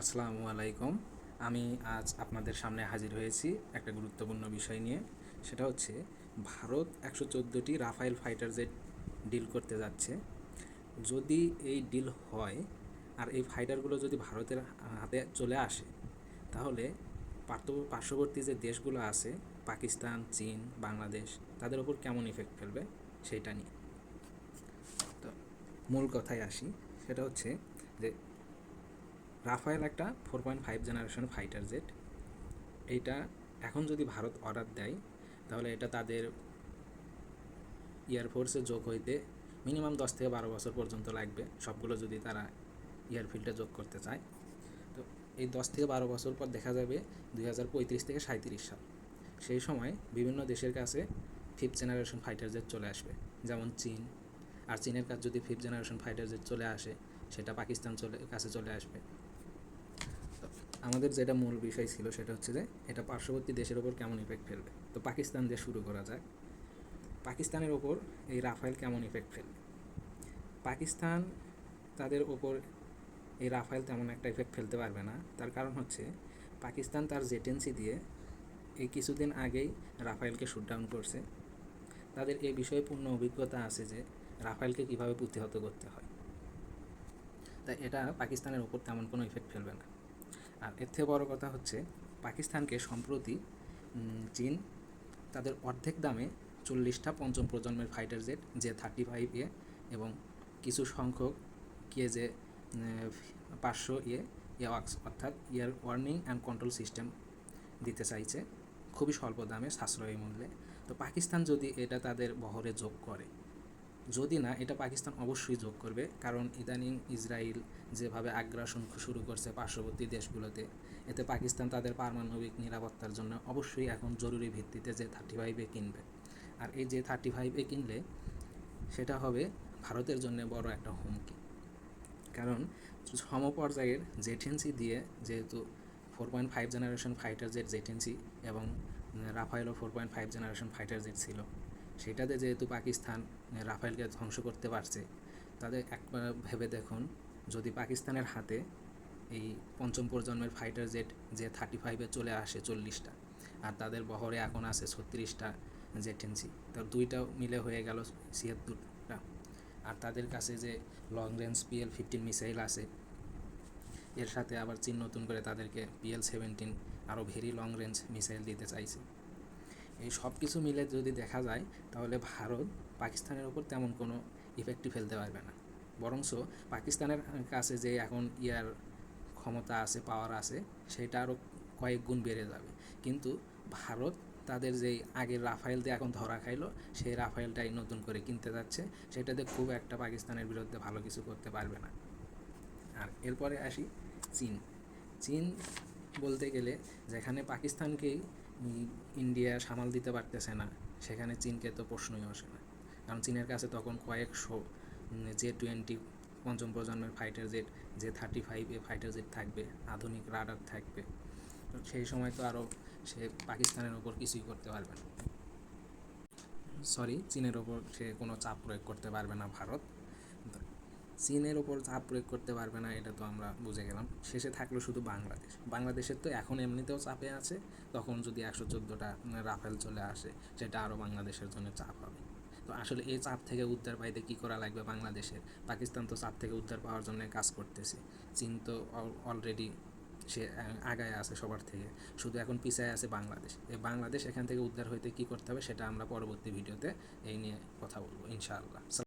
আসসালামু আলাইকুম। আমি আজ আপনাদের সামনে হাজির হয়েছি একটা গুরুত্বপূর্ণ বিষয় নিয়ে। সেটা হচ্ছে, ভারত একশো চোদ্দোটি রাফাইল ফাইটার জেট ডিল করতে যাচ্ছে। যদি এই ডিল হয় আর এই ফাইটারগুলো যদি ভারতের হাতে চলে আসে, তাহলে পার্শ্ববর্তী যে দেশগুলো আছে, পাকিস্তান, চীন, বাংলাদেশ, তাদের ওপর কেমন ইফেক্ট ফেলবে সেটা নিয়ে। তো মূল কথায় আসি। সেটা হচ্ছে যে রাফায়েল একটা four point five generation fighter jet. এইটা এখন যদি ভারত অর্ডার দেয়, তাহলে এটা তাদের এয়ারফোর্সে যোগ হইতে মিনিমাম দশ থেকে বারো বছর পর্যন্ত লাগবে, সবগুলো যদি তারা এয়ারফিল্ডে যোগ করতে চায়। তো এই দশ থেকে বারো বছর পর দেখা যাবে দুই হাজার পঁয়ত্রিশ থেকে সাঁত্রিশ সাল। সেই সময় বিভিন্ন দেশের কাছে ফিফথ জেনারেশন ফাইটার জেট চলে আসবে, যেমন চীন। আর চীনের কাছে যদি ফিফথ জেনারেশন ফাইটার জেট চলে আসে, সেটা পাকিস্তান চলে, কাছে চলে আসবে। আমাদের যেটা মূল বিষয় ছিল সেটা হচ্ছে যে এটা পার্শ্ববর্তী দেশের ওপর কেমন ইফেক্ট ফেলবে? তো পাকিস্তান দিয়ে শুরু করা যাক। পাকিস্তানের ওপর এই রাফায়েল কেমন ইফেক্ট ফেলবে? পাকিস্তান তাদের ওপর এই রাফায়েল তেমন একটা ইফেক্ট ফেলতে পারবে না। তার কারণ হচ্ছে পাকিস্তান তার জেটেন্সি দিয়ে এই কিছুদিন আগেই রাফায়েলকে শুটডাউন করছে। তাদের এই বিষয়ে পূর্ণ অভিজ্ঞতা আছে যে রাফায়েলকে কীভাবে প্রতিহত করতে হয়। তাই এটা পাকিস্তানের ওপর তেমন কোনো ইফেক্ট ফেলবে না। আর এর থেকে বড় কথা হচ্ছে পাকিস্তানকে সম্প্রতি চীন তাদের অর্ধেক দামে চল্লিশটা পঞ্চম প্রজন্মের ফাইটার জেট যে থার্টি ফাইভ এ এবং কিছু সংখ্যক কে যে পাঁচশো ইয়ে ইয়াওয়াক্স অর্থাৎ air warning and control system দিতে চাইছে। খুবই স্বল্প দামে, সাশ্রয়ী মূল্যে। তো পাকিস্তান যদি এটা তাদের বহরে যোগ করে যদি না, এটা পাকিস্তান অবশ্যই যোগ করবে। কারণ ইদানিং ইসরায়েল যেভাবে আগ্রাসন শুরু করছে পার্শ্ববর্তী দেশগুলোতে, এতে পাকিস্তান তাদের পারমাণবিক নিরাপত্তার জন্য অবশ্যই এখন জরুরি ভিত্তিতে যে থার্টি ফাইভে কিনবে। আর এই যে থার্টি ফাইভে কিনলে, সেটা হবে ভারতের জন্য বড় একটা হুমকি। কারণ সমপর্যায়ের জেটেন্সি দিয়ে যেহেতু four point five generation fighter jet জেটেন্সি এবং রাফায়েলও four point five generation fighter jet ছিল সেটাতে যেহেতু পাকিস্তান রাফায়েলকে ধ্বংস করতে পারছে, তাদের একবার ভেবে দেখুন, যদি পাকিস্তানের হাতে এই পঞ্চম প্রজন্মের ফাইটার জেট যে থার্টি ফাইভে চলে আসে চল্লিশটা, আর তাদের বহরে এখন আছে ছত্রিশটা জেটেন্সি তো দুইটা মিলে হয়ে গেল ছিয়াত্তরটা। আর তাদের কাছে যে long range PL fifteen missile আছে, এর সাথে আবার চীন নতুন করে তাদেরকে পিএল সেভেন্টিন আরও ভেরি লং রেঞ্জ মিসাইল দিতে চাইছে। এই সব কিছু মিলে যদি দেখা যায়, তাহলে ভারত পাকিস্তানের ওপর তেমন কোনো ইফেক্টই ফেলতে পারবে না। বরঞ্চ পাকিস্তানের কাছে যে এখন ইয়ার ক্ষমতা আছে পাওয়ার আছে, সেটা আরও কয়েক গুণ বেড়ে যাবে। কিন্তু ভারত তাদের যেই আগের রাফায়েল দিয়ে এখন ধরা খাইলো, সেই রাফায়েলটাই নতুন করে কিনতে যাচ্ছে। সেটাতে খুব একটা পাকিস্তানের বিরুদ্ধে ভালো কিছু করতে পারবে না। আর এরপরে আসি চীন। চীন বলতে গেলে যেখানে পাকিস্তানকেই ইন্ডিয়া সামাল দিতে পারতেছে না। সেখানে চীনকে তো প্রশ্নই আসে না। কারণ চীনের কাছে তখন কয়েকশো জে টোয়েন্টি পঞ্চম প্রজন্মের ফাইটার জেট যে thirty five A fighter jet থাকবে, আধুনিক রাডার থাকবে, তো সেই সময় তো আরও সে পাকিস্তানের ওপর কিছুই করতে পারবে না। সরি চীনের ওপর সে কোনো চাপ প্রয়োগ করতে পারবে না ভারত। চীনের ওপর চাপ প্রয়োগ করতে পারবে না, এটা তো আমরা বুঝে গেলাম। শেষে থাকল শুধু বাংলাদেশ। বাংলাদেশের তো এখন এমনিতেও চাপে আছে। তখন যদি একশো চোদ্দোটা রাফেল চলে আসে, সেটা আরও বাংলাদেশের জন্য চাপ হবে। তো আসলে এই চাপ থেকে উদ্ধার পাইতে কী করা লাগবে বাংলাদেশের? পাকিস্তান তো চাপ থেকে উদ্ধার পাওয়ার জন্য কাজ করতেছে। চীন তো অলরেডি সে আগায় আছে সবার থেকে। শুধু এখন পিছায় আছে বাংলাদেশ। এই বাংলাদেশ এখান থেকে উদ্ধার হইতে কী করতে হবে, সেটা আমরা পরবর্তী ভিডিওতে এই নিয়ে কথা বলব, ইনশাআল্লাহ।